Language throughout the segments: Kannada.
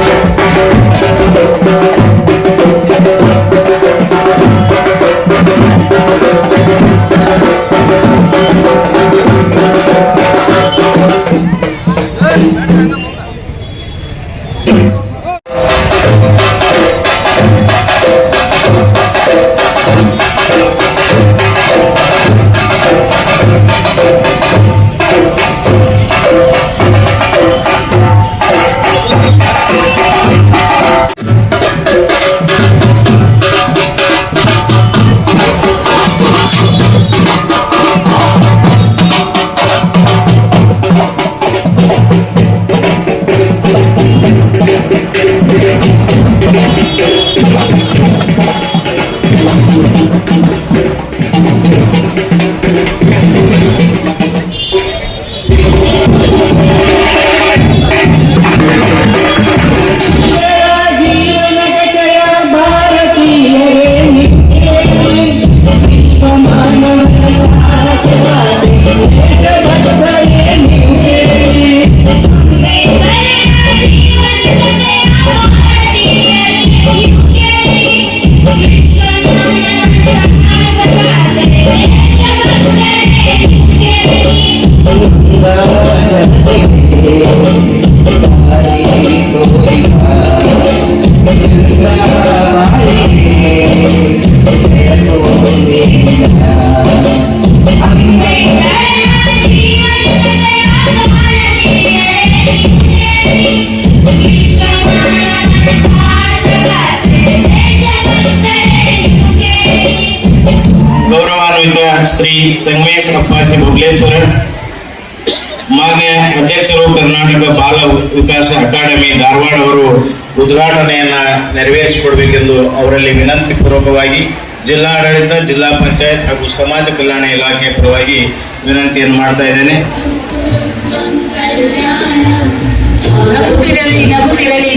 Thank you. ಶ್ರೀ ಸಂಗಮೇಶ್ ಅಪ್ಪಾಸಿ ಭುಗ್ಲೇಶ್ವರ ಮಾನ್ಯ ಅಧ್ಯಕ್ಷರು ಕರ್ನಾಟಕ ಬಾಲ ವಿಕಾಸ ಅಕಾಡೆಮಿ ಧಾರವಾಡ ಅವರು ಉದ್ಘಾಟನೆಯನ್ನ ನೆರವೇರಿಸಿಕೊಡ್ಬೇಕೆಂದು ಅವರಲ್ಲಿ ವಿನಂತಿ ಪೂರ್ವಕವಾಗಿ ಜಿಲ್ಲಾಡಳಿತ, ಜಿಲ್ಲಾ ಪಂಚಾಯತ್ ಹಾಗೂ ಸಮಾಜ ಕಲ್ಯಾಣ ಇಲಾಖೆ ಪರವಾಗಿ ವಿನಂತಿಯನ್ನು ಮಾಡ್ತಾ ಇದ್ದೇನೆ.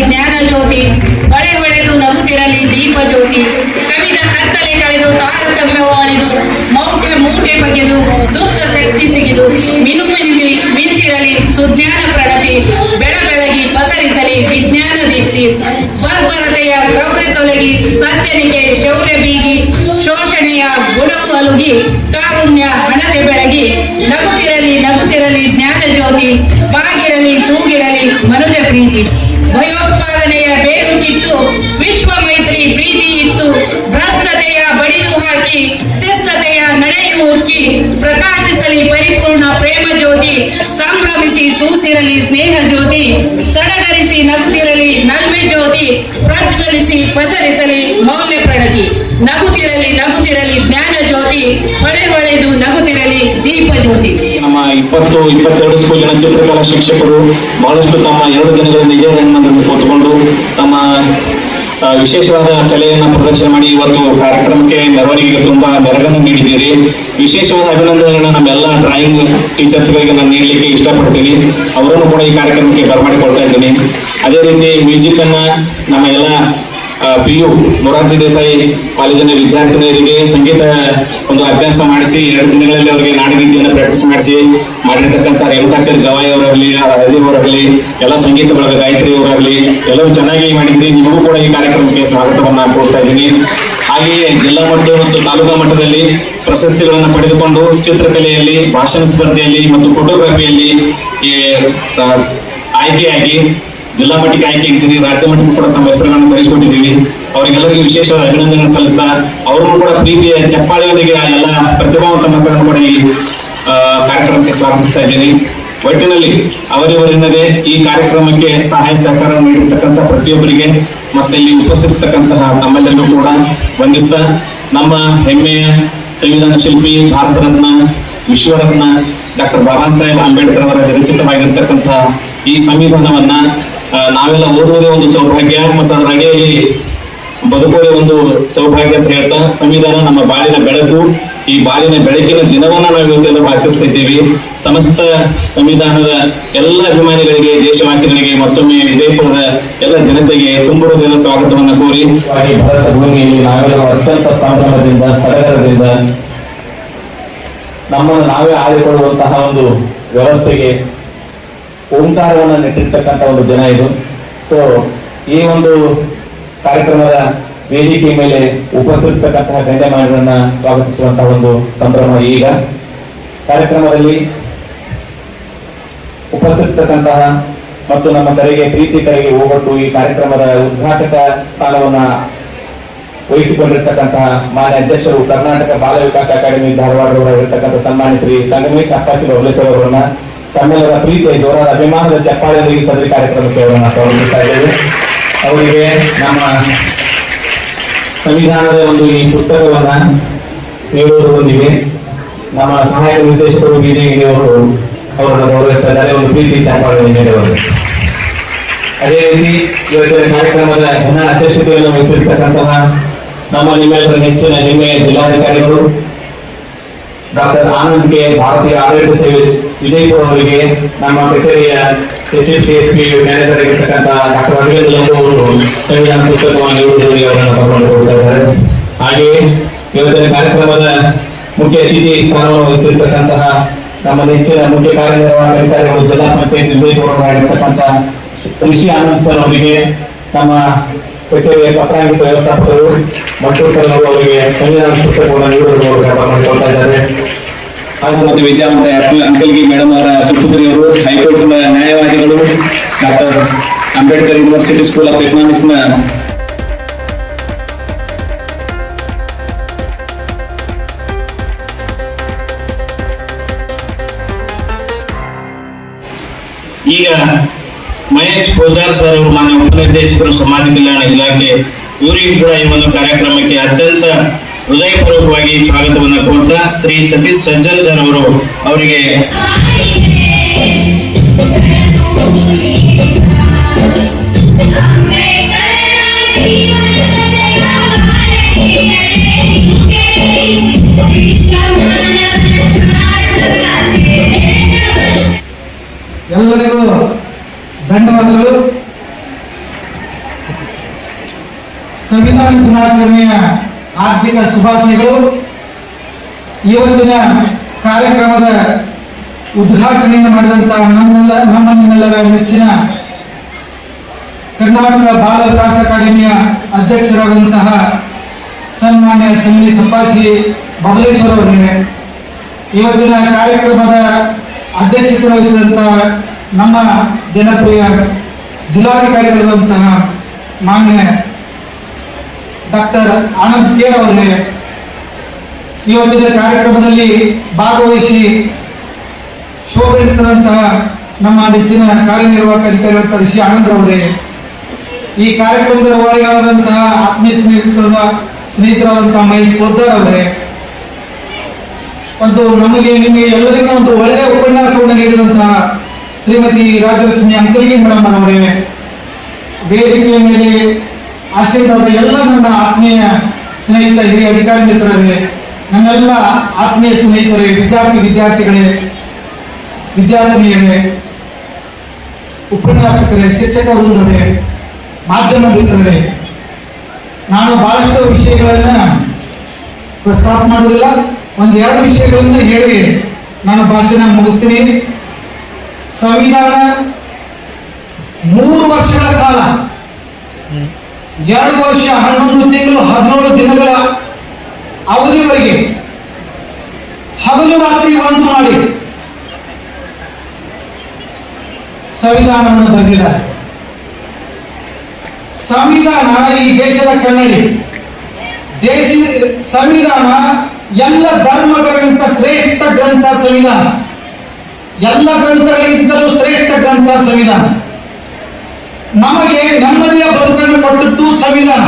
ಜ್ಞಾನ ಜ್ಯೋತಿ ನಗುತ್ತಿರಲಿ ದೀಪ ಜ್ಯೋತಿ ಕವಿದ ಕತ್ತಲೆ ಕಳೆದು ತಾರತಮ್ಯವಾಳಿದು ಮೌಟೆ ಮೂಟೆ ಬಗೆದು, ದುಷ್ಟ ಶಕ್ತಿ ಸಿಗಿದು ಮಿನುಮಿನಿ ಮಿಂಚಿರಲಿ, ಸುಜ್ಞಾನ ಪ್ರಣತಿ ಬೆಳ ಬೆಳಗಿ ಪಸರಿಸಲಿ, ವಿಜ್ಞಾನ ದೀಪ್ತಿ. ಬರ್ಬರತೆಯ ಪ್ರವೃತ್ತಿ ತೊಲಗಿ ಸಜ್ಜನಿಗೆ ಶೌರ್ಯ ಬೀಗಿ, ಶೋಷಣೆಯ ಗುಣವು ಅಲುಗಿ, ಕಾರುಣ್ಯ ಹಣತೆ ಬೆಳಗಿ, ನಗುತ್ತಿರಲಿ ನಗುತ್ತಿರಲಿ ಜ್ಞಾನ ಜ್ಯೋತಿ, ಬಾಗಿರಲಿ, ತೂಗಿರಲಿ ಮನುಜ ಪ್ರೀತಿ. ಭಯೋತ್ಪಾದನೆಯ ಬೇರು ಕಿತ್ತು ಮೈತ್ರಿ ಪ್ರೀತಿ ಇತ್ತು ಭ್ರಷ್ಟತೆಯ ಬಡಿದು ಹಾಕಿ ಶಿಷ್ಟತೆಯ ನಡೆಯು ಉಕ್ಕಿ ಪ್ರಕಾಶಿಸಲಿ ಪರಿಪೂರ್ಣ ಪ್ರೇಮ ಜ್ಯೋತಿ, ಸಂಭ್ರಮಿಸಿ ಸೂಸಿರಲಿ ಸ್ನೇಹ ಜ್ಯೋತಿ, ಸಡಗರಿಸಿ ನಗುತ್ತಿರಲಿ ನಲ್ಮೆ ಜ್ಯೋತಿ, ಪ್ರಜ್ವಲಿಸಿ ಪಸರಿಸಲಿ ಮೌಲ್ಯ ಪ್ರಣತಿ ನಗುತ್ತಿರಲಿ ನಗುತ್ತಿರಲಿ ಜ್ಞಾನ ಜ್ಯೋತಿ, ಹೊಳೆ ಹೊಳೆದು ನಗುತ್ತಿರಲಿ ದೀಪ ಜ್ಯೋತಿ. ನಮ್ಮ ಇಪ್ಪತ್ತು, ಇಪ್ಪತ್ತೆರಡು ಸ್ಕೂಲಿನ ಚಿತ್ರಕಲಾ ಶಿಕ್ಷಕರು ಬಹಳಷ್ಟು ತಮ್ಮ ಎರಡು ದಿನಗಳಿಂದ ಇದೇ ರಂಗಮಂದಿರದಲ್ಲಿ ಕೂತ್ಕೊಂಡು ತಮ್ಮ ವಿಶೇಷವಾದ ಕಲೆಯನ್ನು ಪ್ರದರ್ಶನ ಮಾಡಿ ಇವತ್ತು ಕಾರ್ಯಕ್ರಮಕ್ಕೆ ಮೆರವಣಿಗೆಗೆ ತುಂಬಾ ಮೆರಗನ್ನು ನೀಡಿದ್ದೀರಿ. ವಿಶೇಷವಾದ ಅಭಿನಂದನೆಗಳನ್ನ ನಮ್ಮೆಲ್ಲ ಡ್ರಾಯಿಂಗ್ ಟೀಚರ್ಸ್ಗಳಿಗೆ ನಾನು ನೀಡಲಿಕ್ಕೆ ಇಷ್ಟಪಡ್ತೀನಿ. ಅವರನ್ನು ಕೂಡ ಈ ಕಾರ್ಯಕ್ರಮಕ್ಕೆ ಬರಮಾಡಿಕೊಳ್ತಾ ಇದ್ದೀನಿ. ಅದೇ ರೀತಿ ಮ್ಯೂಸಿಕ್ ಅನ್ನ ನಮ್ಮ ಎಲ್ಲ ಪಿ ಯು ಮೊರಾರ್ಜಿ ದೇಸಾಯಿ ಕಾಲೇಜಿನ ವಿದ್ಯಾರ್ಥಿನಿಯರಿಗೆ ಸಂಗೀತ ಒಂದು ಅಭ್ಯಾಸ ಮಾಡಿಸಿ, ಎರಡು ದಿನಗಳಲ್ಲಿ ಅವರಿಗೆ ನಾಡಗೀತೆಯನ್ನು ಪ್ರಾಕ್ಟೀಸ್ ಮಾಡಿಸಿ, ಮಾಡಿರ್ತಕ್ಕಂಥ ರೇಣುಕಾಚಾರ್ಯ ಗವಾಯಿ ಅವರಾಗಲಿ ಅವರಾಗಲಿ, ಎಲ್ಲ ಸಂಗೀತ ಬಳಗ ಗಾಯತ್ರಿ ಅವರಾಗಲಿ, ಎಲ್ಲವೂ ಚೆನ್ನಾಗಿ ಮಾಡಿದ್ರಿ. ನಿಮಗೂ ಕೂಡ ಈ ಕಾರ್ಯಕ್ರಮಕ್ಕೆ ಸ್ವಾಗತವನ್ನು ಕೊಡ್ತಾ ಇದ್ದೀನಿ. ಹಾಗೆಯೇ ಜಿಲ್ಲಾ ಮಟ್ಟ ಮತ್ತು ತಾಲೂಕಾ ಮಟ್ಟದಲ್ಲಿ ಪ್ರಶಸ್ತಿಗಳನ್ನು ಪಡೆದುಕೊಂಡು ಚಿತ್ರಕಲೆಯಲ್ಲಿ, ಭಾಷಣ ಸ್ಪರ್ಧೆಯಲ್ಲಿ ಮತ್ತು ಫೋಟೋಗ್ರಫಿಯಲ್ಲಿ ಆಯ್ಕೆಯಾಗಿ ಜಿಲ್ಲಾ ಮಟ್ಟಕ್ಕೆ ಆಯ್ಕೆ ಆಗಿದ್ದೀನಿ ರಾಜ್ಯ ಮಟ್ಟಕ್ಕೂ ಕೂಡ ತಮ್ಮ ಹೆಸರುಗಳನ್ನು ಕಳಿಸಿಕೊಟ್ಟಿದ್ದೀವಿ ಅವರಿಗೆಲ್ಲರಿಗೂ ವಿಶೇಷವಾದ ಅಭಿನಂದನೆ ಸಲ್ಲಿಸ್ತಾ ಅವರನ್ನು ಕೂಡ ಪ್ರೀತಿಯ ಚಪ್ಪಾಳೆಯೊಂದಿಗೆ ಎಲ್ಲ ಪ್ರತಿಭಾವಂತ ಮಕ್ಕಳನ್ನು ಕೂಡ ಈ ಕಾರ್ಯಕ್ರಮಕ್ಕೆ ಸ್ವಾಗತಿಸ್ತಾ ಇದ್ದೀನಿ. ಒಟ್ಟಿನಲ್ಲಿ ಅವರಿವರೆನ್ನದೇ ಈ ಕಾರ್ಯಕ್ರಮಕ್ಕೆ ಸಹಾಯ ಸಹಕಾರ ನೀಡಿರ್ತಕ್ಕಂಥ ಪ್ರತಿಯೊಬ್ಬರಿಗೆ, ಮತ್ತೆ ಇಲ್ಲಿ ಉಪಸ್ಥಿತಿರ್ತಕ್ಕಂತಹ ನಮ್ಮೆಲ್ಲರಿಗೂ ಕೂಡ ವಂದಿಸ್ತಾ, ನಮ್ಮ ಹೆಮ್ಮೆಯ ಸಂವಿಧಾನ ಶಿಲ್ಪಿ ಭಾರತ ರತ್ನ ವಿಶ್ವರತ್ನ ಡಾಕ್ಟರ್ ಬಾಬಾ ಸಾಹೇಬ್ ಅಂಬೇಡ್ಕರ್ ಅವರ ವಿರಚಿತವಾಗಿರ್ತಕ್ಕಂತಹ ಈ ಸಂವಿಧಾನವನ್ನ ನಾವೆಲ್ಲ ಓದುವುದೇ ಒಂದು ಸೌಭಾಗ್ಯ ಮತ್ತು ಅದರ ಅಡಿಯಲ್ಲಿ ಬದುಕುವುದೇ ಒಂದು ಸೌಭಾಗ್ಯ ಅಂತ ಹೇಳ್ತಾ, ಸಂವಿಧಾನ ನಮ್ಮ ಬಾಳಿನ ಬೆಳಕು. ಈ ಬಾಳಿನ ಬೆಳಕಿನ ದಿನವನ್ನ ನಾವು ಇವತ್ತೆಲ್ಲ ಆಚರಿಸ್ತಾ ಇದ್ದೀವಿ ಸಮಸ್ತ ಸಂವಿಧಾನದ ಎಲ್ಲ ಅಭಿಮಾನಿಗಳಿಗೆ, ದೇಶವಾಸಿಗಳಿಗೆ, ಮತ್ತೊಮ್ಮೆ ವಿಜಯಪುರದ ಎಲ್ಲ ಜನತೆಗೆ ತುಂಬಿರುವುದೆಲ್ಲ ಸ್ವಾಗತವನ್ನು ಕೋರಿ. ಭಾರತ ಭೂಮಿಯಲ್ಲಿ ನಾವೆಲ್ಲ ಅತ್ಯಂತ ಸಂಭ್ರಮದಿಂದ, ಸಡಗರದಿಂದ ನಮ್ಮನ್ನು ನಾವೇ ಆಡಿಕೊಳ್ಳುವಂತಹ ಒಂದು ವ್ಯವಸ್ಥೆಗೆ ಓಂಕಾರವನ್ನು ನೆಟ್ಟಿರ್ತಕ್ಕಂಥ ಒಂದು ದಿನ ಇದು. ಸೊ ಈ ಒಂದು ಕಾರ್ಯಕ್ರಮದ ವೇದಿಕೆ ಮೇಲೆ ಉಪಸ್ಥಿತಕ್ಕಂತಹ ಗಣ್ಯಮಾನ್ಯರನ್ನ ಸ್ವಾಗತಿಸುವಂತಹ ಒಂದು ಸಂಭ್ರಮ ಈಗ. ಕಾರ್ಯಕ್ರಮದಲ್ಲಿ ಉಪಸ್ಥಿತಕ್ಕಂತಹ ಮತ್ತು ನಮ್ಮ ಕರೆಗೆ ಪ್ರೀತಿ ಕರೆಗೆ ಹೋಗಟ್ಟು ಈ ಕಾರ್ಯಕ್ರಮದ ಉದ್ಘಾಟಕ ಸ್ಥಾನವನ್ನ ವಹಿಸಿಕೊಂಡಿರ್ತಕ್ಕಂತಹ ಮಾನ್ಯ ಅಧ್ಯಕ್ಷರು ಕರ್ನಾಟಕ ಬಾಲ ವಿಕಾಸ ಅಕಾಡೆಮಿ ಧಾರವಾಡರವರ ಇರತಕ್ಕಂಥ ಸನ್ಮಾನ್ಯ ಶ್ರೀ ಸಂಗಮೇಶ್ ಅಪ್ಪಾಸಿ ಅವರನ್ನ ತಮ್ಮೆಲ್ಲರ ಪ್ರೀತಿಯ ಜೋರಾದ ಅಭಿಮಾನದ ಚಪ್ಪಾಳೆಯೊಂದಿಗೆ ಸದರಿ ಕಾರ್ಯಕ್ರಮಕ್ಕೆ ಅವರನ್ನು ಸ್ವಾಗತಿಸ್ತಾ ಇದ್ದೇವೆ. ಅವರಿಗೆ ನಮ್ಮ ಸಂವಿಧಾನದ ಒಂದು ಈ ಪುಸ್ತಕವನ್ನ ನೀಡುವುದರೊಂದಿಗೆ ನಮ್ಮ ಸಹಾಯಕ ನಿರ್ದೇಶಕರು ಬಿಜೆಪಿ ಅವರು ಅವರನ್ನು ಗೌರವಿಸ್ತಾ ಇದ್ದಾರೆ ಒಂದು ಪ್ರೀತಿ ಚಪ್ಪಾಳೆಯನ್ನು ನೀಡುವರು. ಅದೇ ರೀತಿ ಇವತ್ತಿನ ಕಾರ್ಯಕ್ರಮದ ಜನ ಅಧ್ಯಕ್ಷತೆಯನ್ನು ವಹಿಸಿರ್ತಕ್ಕಂತಹ ನಮ್ಮ ನಿಮ್ಮೆಲ್ಲರ ನೆಚ್ಚಿನ ನಿಮ್ಮೆಯ ಜಿಲ್ಲಾಧಿಕಾರಿಗಳು ಡಾಕ್ಟರ್ ಆನಂದ್ ಕೆ ಭಾರತೀಯ ಆಡಳಿತ ಸೇವೆ ವಿಜಯಪುರ ಅವರಿಗೆ ನಮ್ಮ ಕಚೇರಿಯ ಎಸ್ ಎಸ್ ಮ್ಯಾನೇಜರ್ ಆಗಿರ್ತಕ್ಕಂಥ ಡಾಕ್ಟರ್ ಅರವಿಂದ್ ಲಂಬು ಅವರು ಸಂವಿಧಾನ ಪುಸ್ತಕವನ್ನು ಅವರನ್ನು ಕರ್ಕೊಂಡು ಹೋಗ್ತಾ ಇದ್ದಾರೆ. ಹಾಗೆಯೇ ಇವತ್ತಿನ ಕಾರ್ಯಕ್ರಮದ ಮುಖ್ಯ ಅತಿಥಿ ಸ್ಥಾನವನ್ನು ವಹಿಸಿರ್ತಕ್ಕಂತಹ ನಮ್ಮ ನೆಚ್ಚಿನ ಮುಖ್ಯ ಕಾರ್ಯನಿರ್ವಹಣಾಧಿಕಾರಿಗಳು ಜಿಲ್ಲಾ ಪಂಚಾಯತ್ ವಿಜಯಪುರವಾಗಿರ್ತಕ್ಕಂಥ ಋಷಿ ಆನಂದ್ ಸರ್ ಅವರಿಗೆ ನಮ್ಮ ಕಚೇರಿಯ ಪತ್ರಾಂಕಿತ ವ್ಯವಸ್ಥಾಪಕರು ಮತ್ತು ಸರ್ ಅವರು ಅವರಿಗೆ ಸಂವಿಧಾನ ಪುಸ್ತಕವನ್ನು ನೀಡುವುದರ ಮೂಲಕ ಇದ್ದಾರೆ ಹಾಗೂ ಮತ್ತು ವಿದ್ಯಾವಂತ ಅಂಕಲ್- ಅಂಕಲ್ಗಿ ಮೇಡಮ್ ಅವರ ಸುಪುತ್ರಿಯವರು high court ನ್ಯಾಯವಾದಿಗಳು doctor Ambedkar university school of ಎಕನಾಮಿಕ್ಸ್ನ ಈಗ ಪೋದಾರ್ ಸರ್ ಅವರು ಮಾನ್ಯ ಉಪನಿರ್ದೇಶಕರು ಸಮಾಜ ಕಲ್ಯಾಣ ಇಲಾಖೆ ಇವರಿಗೂ ಕೂಡ ಈ ಒಂದು ಕಾರ್ಯಕ್ರಮಕ್ಕೆ ಅತ್ಯಂತ ಹೃದಯಪೂರ್ವಕವಾಗಿ ಸ್ವಾಗತವನ್ನು ಕೋರ್ತಾ ಶ್ರೀ ಸತೀಶ್ ಸಜ್ಜನ್ ಸರ್ ಅವರು ಅವರಿಗೆ ಎಲ್ಲರಿಗೂ ಧನ್ಯವಾದಗಳು. ಸಂವಿಧಾನ ದಿನಾಚರಣೆಯ ಆರ್ಥಿಕ ಶುಭಾಶಯಗಳು. ಇವತ್ತಿನ ಕಾರ್ಯಕ್ರಮದ ಉದ್ಘಾಟನೆಯನ್ನು ಮಾಡಿದಂತಹ ನಮ್ಮೆಲ್ಲ ನಮ್ಮ ನೆಚ್ಚಿನ ಕರ್ನಾಟಕ ಬಾಲ ವಿಕಾಸ ಅಕಾಡೆಮಿಯ ಅಧ್ಯಕ್ಷರಾದಂತಹ ಸನ್ಮಾನ್ಯ ಸಂಗಿ ಸಪ್ಪಾಸಿ ಬಬಲೇಶ್ವರ ಅವರಿಗೆ ಇವತ್ತಿನ ಕಾರ್ಯಕ್ರಮದ ಅಧ್ಯಕ್ಷತೆ ವಹಿಸಿದಂತಹ ನಮ್ಮ ಜನಪ್ರಿಯ ಜಿಲ್ಲಾಧಿಕಾರಿಗಳಾದಂತಹ ಮಾನ್ಯ ಡಾಕ್ಟರ್ ಆನಂದ್ ಕೇರ್ ಅವರಿಗೆ ಈ ಒಂದು ಕಾರ್ಯಕ್ರಮದಲ್ಲಿ ಭಾಗವಹಿಸಿ ಶೋಭೆಯಿರ್ತದಂತಹ ನಮ್ಮ ನೆಚ್ಚಿನ ಕಾರ್ಯನಿರ್ವಾಹಕ ಅಧಿಕಾರಿಗಳಂತಹ ಋಷಿ ಆನಂದ್ ಅವರೇ ಈ ಕಾರ್ಯಕ್ರಮದ ಉಪಾಯಿಗಳಾದಂತಹ ಆತ್ಮೀಯ ಸ್ನೇಹಿತರ ಸ್ನೇಹಿತರಾದಂತಹ ಮಹೇಶ್ ಪೋದ್ದಾರ್ ಅವರೇ, ಒಂದು ನಮಗೆ ನಿಮಗೆ ಎಲ್ಲರಿಗೂ ಒಂದು ಒಳ್ಳೆಯ ಉಪನ್ಯಾಸವನ್ನು ನೀಡಿದಂತಹ ಶ್ರೀಮತಿ ರಾಜಲಕ್ಷ್ಮಿ ಅಂಕಲಿಗೆ ಮೇಡಮ್ ಅವರೇ, ವೇದಿಕೆಯ ಮೇಲೆ ಆಶೀರ್ವಾದ ಎಲ್ಲ ನನ್ನ ಆತ್ಮೀಯ ಸ್ನೇಹಿತ ಹಿರಿಯ ಅಧಿಕಾರಿ ಮಿತ್ರರೇ, ನನ್ನೆಲ್ಲ ಆತ್ಮೀಯ ಸ್ನೇಹಿತರೇ, ವಿದ್ಯಾರ್ಥಿ ವಿದ್ಯಾರ್ಥಿಗಳೇ, ವಿದ್ಯಾರ್ಥಿನಿಯರೇ, ಉಪನ್ಯಾಸಕರೇ, ಶಿಕ್ಷಕ ವೃಂದರೇ, ಮಾಧ್ಯಮ ಮಿತ್ರರೇ, ನಾನು ಬಹಳಷ್ಟು ವಿಷಯಗಳನ್ನ ಪ್ರಸ್ತಾಪ ಮಾಡುವುದಿಲ್ಲ, ಒಂದೆರಡು ಎರಡು ವಿಷಯಗಳನ್ನ ಹೇಳಿ ನಾನು ಭಾಷಣ ಮುಗಿಸ್ತೀನಿ. ಸಂವಿಧಾನ ಮೂರು ವರ್ಷಗಳ ಕಾಲ. ಎರಡು ವರ್ಷ, ಹನ್ನೊಂದು ತಿಂಗಳು, ಹದಿನೇಳು ದಿನಗಳ ಅವಧಿವರೆಗೆ ಹಗಲು ರಾತ್ರಿ ಒಂದು ಮಾಡಿ ಸಂವಿಧಾನವನ್ನು ಬರೆದಿದ್ದಾರೆ. ಸಂವಿಧಾನ ಈ ದೇಶದ ಕನ್ನಡಿ. ದೇಶ ಸಂವಿಧಾನ ಎಲ್ಲ ಧರ್ಮಗಳಿಗಿಂತ ಶ್ರೇಷ್ಠ ಗ್ರಂಥ ಸಂವಿಧಾನ. ಎಲ್ಲ ಗ್ರಂಥಗಳಿಗಿಂತಲೂ ಶ್ರೇಷ್ಠ ಗ್ರಂಥ ಸಂವಿಧಾನ. ನಮಗೆ ನೆಮ್ಮದಿಯ ಬದುಕನ್ನು ಕೊಟ್ಟದ್ದು ಸಂವಿಧಾನ.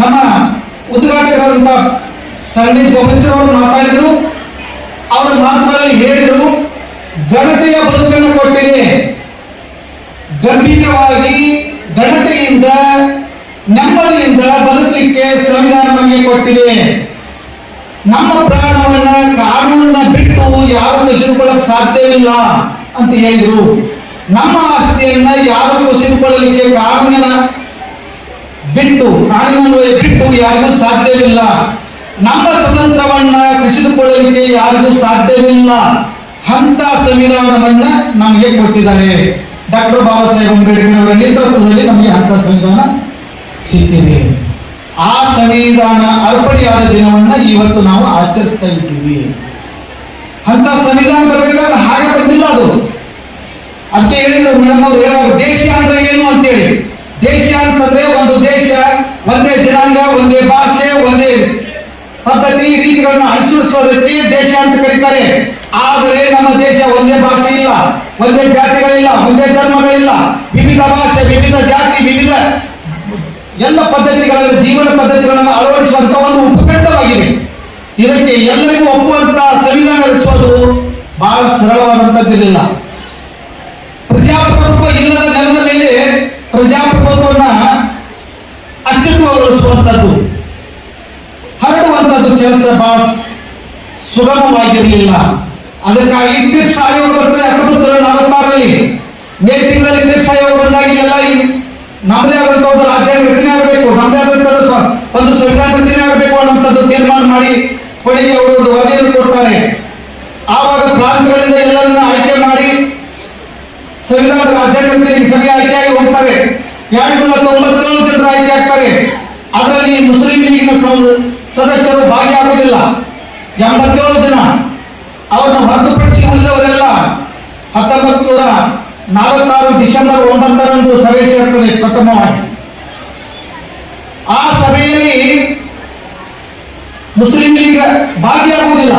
ನಮ್ಮ ಉದ್ಘಾಟಕರಾದಂಥ ಸಂದೇಶ್ ಪ್ರೊಫೆಸರ್ ಅವರು ಮಾತಾಡಿದರು. ಅವರ ಮಾತುಗಳಲ್ಲಿ ಹೇಳಿದರು ಗಣತೆಯ ಬದುಕನ್ನು ಕೊಟ್ಟಿದೆ. ಗಂಭೀರವಾಗಿ ಗಣತೆಯಿಂದ ನೆಮ್ಮದಿಯಿಂದ ಬದುಕಲಿಕ್ಕೆ ಸಂವಿಧಾನ ನಮಗೆ ಕೊಟ್ಟಿದೆ. ನಮ್ಮ ಪ್ರಾಣವನ್ನ ಕಾನೂನನ್ನ ಬಿಟ್ಟು ಯಾರು ಕಸಿದುಕೊಳ್ಳಕ್ ಸಾಧ್ಯವಿಲ್ಲ ಅಂತ ಹೇಳಿದ್ರು. ನಮ್ಮ ಆಸ್ತಿಯನ್ನ ಯಾರು ಕಸಿದುಕೊಳ್ಳಲಿಕ್ಕೆ ಕಾನೂನಿನ ಬಿಟ್ಟು ಕಾನೂನು ಬಿಟ್ಟು ಯಾರಿಗೂ ಸಾಧ್ಯವಿಲ್ಲ. ನಮ್ಮ ಸ್ವತಂತ್ರವನ್ನ ಕಸಿದುಕೊಳ್ಳಲಿಕ್ಕೆ ಯಾರಿಗೂ ಸಾಧ್ಯವಿಲ್ಲ. ಅಂತ ಸಂವಿಧಾನವನ್ನ ನಮಗೆ ಕೊಟ್ಟಿದ್ದಾರೆ. ಡಾಕ್ಟರ್ ಬಾಬಾ ಸಾಹೇಬ್ ಅಂಬೇಡ್ಕರ್ ಅವರ ನೇತೃತ್ವದಲ್ಲಿ ನಮಗೆ ಅಂತ ಸಂವಿಧಾನ ಸಿಕ್ಕಿದೆ. ಆ ಸಂವಿಧಾನ ಅರ್ಪಣೆಯಾದ ದಿನವನ್ನ ಇವತ್ತು ನಾವು ಆಚರಿಸ್ತಾ ಇದ್ದೀವಿ. ಅಂತ ಸಂವಿಧಾನ ಬರಬೇಕಾದ್ರೆ ಹಾಗೆ ಬಂದಿಲ್ಲ ಅದು. ಅದಕ್ಕೆ ಹೇಳಿದ್ರು, ಮೇಡಮ್ ಅವ್ರು ಹೇಳುವಾಗ ದೇಶ ಅಂದ್ರೆ ಏನು ಅಂತೇಳಿ. ದೇಶ ಅಂತಂದ್ರೆ ಒಂದು ದೇಶ, ಒಂದೇ ಜನಾಂಗ, ಒಂದೇ ಭಾಷೆ, ಒಂದೇ ಪದ್ಧತಿ, ರೀತಿಗಳನ್ನು ಅನುಸರಿಸುವುದಕ್ಕೆ ದೇಶ ಅಂತ ಕರೀತಾರೆ. ಆದರೆ ನಮ್ಮ ದೇಶ ಒಂದೇ ಭಾಷೆ ಇಲ್ಲ, ಒಂದೇ ಜಾತಿಗಳಿಲ್ಲ, ಒಂದೇ ಧರ್ಮಗಳಿಲ್ಲ. ವಿವಿಧ ಭಾಷೆ, ವಿವಿಧ ಜಾತಿ, ವಿವಿಧ ಎಲ್ಲ ಪದ್ಧತಿಗಳಲ್ಲಿ, ಜೀವನ ಪದ್ಧತಿಗಳನ್ನು ಅಳವಡಿಸುವಂತ ಒಂದು ಉಪಖಂಡವಾಗಿದೆ. ಇದಕ್ಕೆ ಎಲ್ಲರಿಗೂ ಒಪ್ಪುವಂತಹ ಸಂವಿಧಾನ ರಚಿಸೋದು ಬಹಳ ಸರಳವಾದಂತದ್ದಿರಲಿಲ್ಲ ಪ್ರಜಾಪ್ರಭುತ್ವ ಇಲ್ಲದ ನೆಲದ ಪ್ರಜಾಪ್ರಭುತ್ವವನ್ನ ಅಸ್ತಿತ್ವಗೊಳಿಸುವಂಥದ್ದು ಹರಡುವಂಥದ್ದು ಕೆಲಸ ಬಹಳ ಸುಗಮವಾಗಿರಲಿಲ್ಲ. ಅದಕ್ಕಾಗಿ ಟಿಪ್ಸ್ ಆಯೋಗ ಬರ್ತದೆ, ಹತ್ತೊಂಬತ್ತು ನಲವತ್ತಾರರಲ್ಲಿ. ಮೇ ತಿಂಗಳಲ್ಲಿ ಟಿಪ್ಸ್ ಆಯೋಗ ಬಂದಾಗಿ ಎಲ್ಲ ನಮ್ಮದೇ ಆದಂತಹ ಒಂದು ರಾಜ್ಯ ರಚನೆ ಆಗಬೇಕು, ನಮ್ಮದೇ ಆದಂತಹ ಒಂದು ಸಂವಿಧಾನ ರಚನೆ ಆಗಬೇಕು ಅನ್ನುವಂಥದ್ದು ತೀರ್ಮಾನ ಮಾಡಿ ಕೊನೆಗೆ ಅವರು ಒಂದು ವರದಿಯನ್ನು ಕೊಡ್ತಾರೆ. ಆವಾಗ ಪ್ರಾಂತಗಳಿಂದ ಎಲ್ಲರನ್ನ ಆಯ್ಕೆ ಮಾಡಿ ಸಂವಿಧಾನದ ರಚನೆಗೆ ಸಭೆ ಆಯ್ಕೆಯಾಗಿ ಹೋಗ್ತಾರೆ. ಎರಡು ನೂರ ತೊಂಬತ್ತೇಳು ಜನರು ಆಯ್ಕೆ ಆಗ್ತಾರೆ. ಅದರಲ್ಲಿ ಮುಸ್ಲಿಂ ಲೀಗ್ನ ಸದಸ್ಯರು ಭಾಗಿಯಾಗುವುದಿಲ್ಲ. ಎಂಬತ್ತೇಳು ಜನ. ಅವರನ್ನು ಹೊರತುಪಡಿಸಿ ಉಳಿದವರೆಲ್ಲ ಹತ್ತೊಂಬತ್ತು ನೂರ ನಲವತ್ತಾರು ಡಿಸೆಂಬರ್ ಒಂಬತ್ತರಂದು ಸಭೆ ಸೇರ್ತದೆ ಕೊಟ್ಟಮವಾಡಿ ಆ ಸಭೆಯಲ್ಲಿ ಮುಸ್ಲಿಂ ಲೀಗ್ ಭಾಗಿಯಾಗುವುದಿಲ್ಲ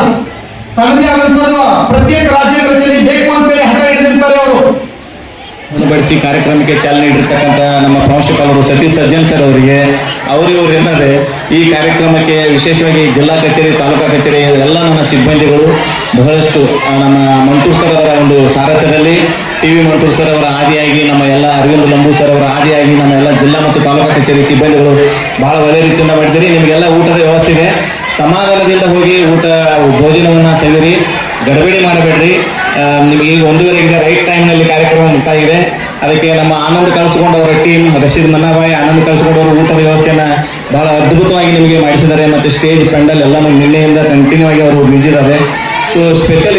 ತನ್ನದೇ ಆದಂತಹ ಪ್ರತ್ಯೇಕ ರಾಜ್ಯ ರಚನೆ ಬೇಕು ಅಂತೇಳಿ ಹಠ ಅವರು. ಬಡಿಸಿ ಕಾರ್ಯಕ್ರಮಕ್ಕೆ ಚಾಲನೆ ನೀಡಿರ್ತಕ್ಕಂಥ ನಮ್ಮ ಪ್ರಾಂಶುಪಾಲರು ಸತೀಶ್ ಸಜ್ಜನ್ ಸರ್ ಅವರಿಗೆ ಅವರಿವರು ಏನಂದ್ರೆ ಈ ಕಾರ್ಯಕ್ರಮಕ್ಕೆ ವಿಶೇಷವಾಗಿ ಜಿಲ್ಲಾ ಕಚೇರಿ, ತಾಲೂಕಾ ಕಚೇರಿ, ಎಲ್ಲ ನನ್ನ ಸಿಬ್ಬಂದಿಗಳು ಬಹಳಷ್ಟು ನಮ್ಮ ಮಂಟೂರ್ ಸರ್ ಅವರ ಒಂದು ಸಾರಥ್ಯದಲ್ಲಿ ಟಿ ವಿ ಮಂಟೂರ್ ಸರ್ ಅವರ ಆದಿಯಾಗಿ ನಮ್ಮ ಎಲ್ಲ ಅರವಿಂದ್ ಲಂಬೂ ಸರ್ ಅವರ ಆದಿಯಾಗಿ ನಮ್ಮ ಎಲ್ಲ ಜಿಲ್ಲಾ ಮತ್ತು ತಾಲೂಕು ಕಚೇರಿ ಸಿಬ್ಬಂದಿಗಳು ಬಹಳ ಒಳ್ಳೆ ರೀತಿಯಿಂದ ಮಾಡಿದ್ದೀರಿ ನಿಮಗೆಲ್ಲ ಊಟದ ವ್ಯವಸ್ಥೆ ಇದೆ. ಸಮಾಧಾನದಿಂದ ಹೋಗಿ ಊಟ, ಭೋಜನವನ್ನು ಸವಿರಿ, ಗಡಬಿಡಿ ಮಾಡಬೇಡ್ರಿ. ನಿಮಗೆ ಈಗ ಒಂದೂವರೆಗೆ ರೈಟ್ ಟೈಮ್ನಲ್ಲಿ ಕಾರ್ಯಕ್ರಮ ಮುಕ್ತಾಗಿದೆ. ಅದಕ್ಕೆ ನಮ್ಮ ಆನಂದ್ ಕಳಿಸ್ಕೊಂಡು ಅವರ ಟೀಮ್, ರಶೀದ್ ಮನ್ನಾಬಾಯಿ, ಆನಂದ್ ಕಳಿಸ್ಕೊಂಡು ಅವರು ಊಟದ ವ್ಯವಸ್ಥೆಯನ್ನು ಬಹಳ ಅದ್ಭುತವಾಗಿ ನಿಮಗೆ ಮಾಡಿಸಿದ್ದಾರೆ. ಮತ್ತು ಸ್ಟೇಜ್ ಪೆಂಡಲ್ ಎಲ್ಲಾನು ನಿನ್ನೆಯಿಂದ ಕಂಟಿನ್ಯೂ ಆಗಿ ಅವರು ಬಿಜಿದ್ದಾರೆ ಸೊ ಸ್ಪೆಷಲ್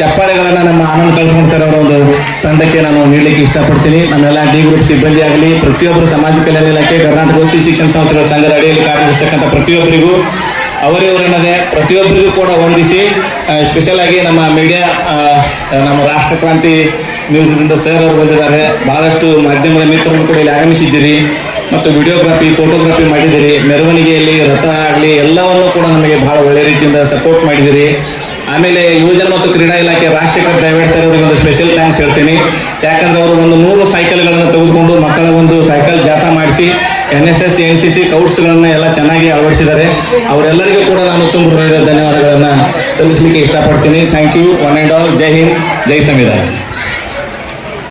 ಚಪ್ಪಾಳೆಗಳನ್ನು ನಮ್ಮ ಆನಂದ್ ಕಳ್ಸ್ಕೊಂಡ್ ಸರ್ ಅವರ ಒಂದು ತಂಡಕ್ಕೆ ನಾನು ನೀಡಲಿಕ್ಕೆ ಇಷ್ಟಪಡ್ತೀನಿ. ನಮ್ಮೆಲ್ಲ ಡಿ ಗ್ರೂಪ್ ಸಿಬ್ಬಂದಿ ಆಗಲಿ ಪ್ರತಿಯೊಬ್ಬರು ಸಮಾಜ ಕಲ್ಯಾಣ ಇಲಾಖೆ ಕರ್ನಾಟಕ ಉಸ್ತಿ ಶಿಕ್ಷಣ ಸಂಸ್ಥೆಗಳ ಸಂಘದ ಅಡಿಯಲ್ಲಿ ಕಾರ್ಯನಿರ್ವಹಿಸ್ತಕ್ಕಂಥ ಪ್ರತಿಯೊಬ್ಬರಿಗೂ ಅವರಿವರನ್ನದೇ ಪ್ರತಿಯೊಬ್ಬರಿಗೂ ಕೂಡ ವಂದಿಸಿ ಸ್ಪೆಷಲ್ ಆಗಿ ನಮ್ಮ ಮೀಡಿಯಾ ನಮ್ಮ ರಾಷ್ಟ್ರಕ್ರಾಂತಿ ನ್ಯೂಸ್ದಿಂದ ಸರ್ ಅವರು ಬಂದಿದ್ದಾರೆ. ಬಹಳಷ್ಟು ಮಾಧ್ಯಮದ ಮಿತ್ರರು ಕೂಡ ಇಲ್ಲಿ ಆಗಮಿಸಿದ್ದೀರಿ. ಮತ್ತು ವಿಡಿಯೋಗ್ರಫಿ ಫೋಟೋಗ್ರಫಿ ಮಾಡಿದ್ದೀರಿ. ಮೆರವಣಿಗೆಯಲ್ಲಿ ರಥ ಆಗಲಿ, ಎಲ್ಲವನ್ನೂ ಕೂಡ ನಮಗೆ ಬಹಳ ಒಳ್ಳೆಯ ರೀತಿಯಿಂದ ಸಪೋರ್ಟ್ ಮಾಡಿದ್ದೀರಿ. ಆಮೇಲೆ ಯುವಜನ ಮತ್ತು ಕ್ರೀಡಾ ಇಲಾಖೆ ರಾಷ್ಟ್ರೀಯ ಡ್ರೈವರ್ ಸರ್ ಅವರಿಗೆ ಒಂದು ಸ್ಪೆಷಲ್ ಥ್ಯಾಂಕ್ಸ್ ಹೇಳ್ತೀನಿ. ಯಾಕಂದ್ರೆ ಅವರು ಒಂದು ನೂರು ಸೈಕಲ್ಗಳನ್ನು ತೆಗೆದುಕೊಂಡು ಮಕ್ಕಳ ಒಂದು ಸೈಕಲ್ ಜಾಥಾ ಮಾಡಿಸಿ N S S N C C ಕೌಟ್ಸ್ಗಳನ್ನ ಎಲ್ಲ ಚೆನ್ನಾಗಿ ಅಳವಡಿಸಿದ್ದಾರೆ. ಅವರೆಲ್ಲರಿಗೂ ಕೂಡ ನಾನು ತುಂಬ ಹೃದಯದ ಧನ್ಯವಾದಗಳನ್ನು ಸಲ್ಲಿಸಲಿಕ್ಕೆ ಇಷ್ಟಪಡ್ತೀನಿ. Thank you one and all ಜೈ ಹಿಂದ್ ಜೈ ಸಂವಿಧಾನ